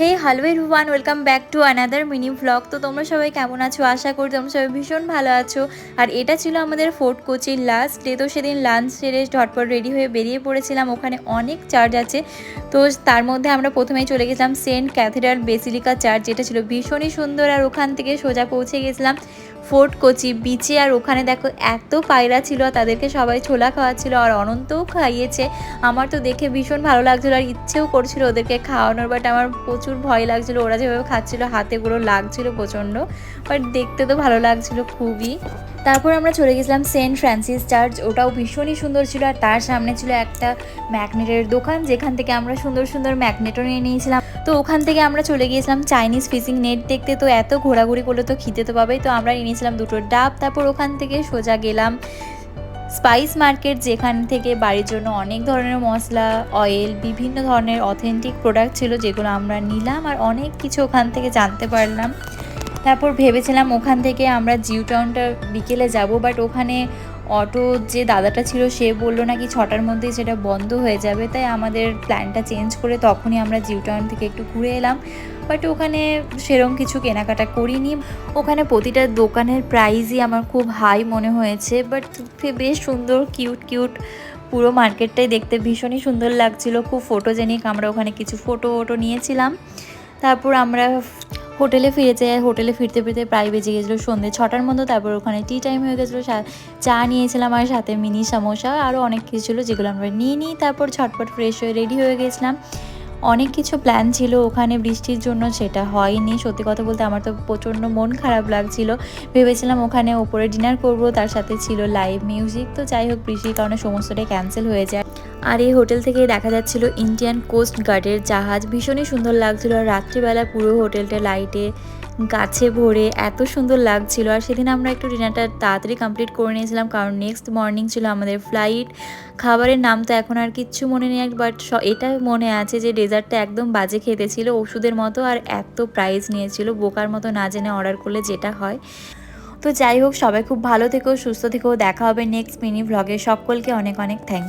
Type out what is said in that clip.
Hey hello everyone welcome back to another mini vlog তো তোমরা সবাই কেমন আছো? আশা করি তোমরা সবাই ভীষণ ভালো আছো। আর এটা ছিল আমাদের ফোর্ট কোচির লাস্ট ডে তো সেদিন লাঞ্চ সেরে ঝটপট রেডি হয়ে বেরিয়ে পড়েছিলাম। ওখানে অনেক চার্জ আছে। তো তার মধ্যে আমরা প্রথমেই চলে গেছিলাম সেন্ট ক্যাথিড্রাল বেসিলিকা চার্চ যেটা ছিল ভীষণই সুন্দর। আর ওখান থেকে সোজা পৌঁছে গেছিলাম। ফোর্ট কোচি বিচে, আর ওখানে দেখো এত পায়রা ছিল তাদেরকে সবাই ছোলা খাওয়াচ্ছিল, আর অনন্তও খাইয়েছে। আমার তো দেখে ভীষণ ভালো লাগছিল, আর ইচ্ছেও করছিল ওদেরকে খাওয়ানোর বাট আমার প্রচুর ভয় লাগছিল। ওরা যেভাবে খাচ্ছিল হাতেগুলো লাগছিল প্রচণ্ড বাট দেখতে তো ভালো লাগছিল খুবই। তারপর আমরা চলে গেছিলাম সেন্ট ফ্রান্সিস চার্চ, ওটাও ভীষণই সুন্দর ছিল, আর তার সামনে ছিল একটা ম্যাগনেটের দোকান, যেখান থেকে আমরা সুন্দর সুন্দর ম্যাগনেটও নিয়ে নিয়েছিলাম। তো ওখান থেকে আমরা চলে গিয়েছিলাম চাইনিজ ফিশিং নেট দেখতে। তো এত ঘোরাঘুরি করলে তো খিদে তো পাবেই। তো আমরা নিয়ে নিয়েছিলাম দুটো ডাব, তারপর ওখান থেকে সোজা গেলাম স্পাইস মার্কেট যেখান থেকে বাড়ির জন্য অনেক ধরনের মশলা অয়েল বিভিন্ন ধরনের অথেন্টিক প্রোডাক্ট ছিল যেগুলো আমরা নিলাম আর অনেক কিছু ওখান থেকে জানতে পারলাম। তারপর ভেবেছিলাম ওখান থেকে আমরা জিউ টাউনটা বিকেলে যাব বাট ওখানে অটো যে দাদাটা ছিল, সে বলল নাকি ছটার মধ্যেই সেটা বন্ধ হয়ে যাবে। তাই আমাদের প্ল্যানটা চেঞ্জ করে তখনই আমরা জিউ টাউন থেকে একটু ঘুরে এলাম। বাট ওখানে সেরম কিছু কেনাকাটা করিনি। ওখানে প্রতিটা দোকানের প্রাইসই আমার খুব হাই মনে হয়েছে। বাট বেশ সুন্দর কিউট কিউট পুরো মার্কেটটাই দেখতে ভীষণই সুন্দর লাগছিল। খুব ফটোজেনিক আমরা ওখানে কিছু ফটো ওটো নিয়েছিলাম। তারপর আমরা হোটেলে ফিরে যাই হোটেলে ফিরতে ফিরতে প্রায় বেজে গেছিল সন্ধ্যে ছটার মতো, তারপর ওখানে টি টাইম হয়ে গেছিল চা নিয়েছিলাম আর সাথে মিনি, সমোসা আরও অনেক কিছু ছিল যেগুলো আমরা নিয়ে নিই, তারপর ছটপট ফ্রেশ হয়ে রেডি হয়ে গেছিলাম। অনেক কিছু প্ল্যান ছিল ওখানে বৃষ্টির জন্য, সেটা হয়নি। সত্যি কথা বলতে আমার তো প্রচণ্ড মন খারাপ লাগছিল। ভেবেছিলাম ওখানে ওপরে ডিনার করব, তার সাথে ছিল লাইভ মিউজিক তো যাই হোক, বৃষ্টির কারণে সমস্তটাই ক্যান্সেল হয়ে যায়। আর এই হোটেল থেকে দেখা যাচ্ছিল ইন্ডিয়ান কোস্ট গার্ডের জাহাজ। ভীষণই সুন্দর লাগছিল আর রাত্রিবেলা পুরো হোটেলটা লাইটে গাছে ভরে এত সুন্দর লাগছিল। আর সেদিন আমরা একটু ডিনারটা তাড়াতাড়ি কমপ্লিট করে নিয়েছিলাম কারণ নেক্সট মর্নিং ছিল আমাদের ফ্লাইট। খাবারের নাম তো এখন আর কিচ্ছু মনে নেই বাট এটা মনে আছে যে ডেজার্টটা একদম বাজে খেতে ছিল ওষুধের মতো আর এত প্রাইস নিয়েছিল, বোকার মতো না জেনে অর্ডার করলে যেটা হয়। তো যাই হোক, সবাই খুব ভালো থেকো, সুস্থ থেকো, দেখা হবে নেক্সট মিনি ভ্লগে সকলকে অনেক অনেক থ্যাংক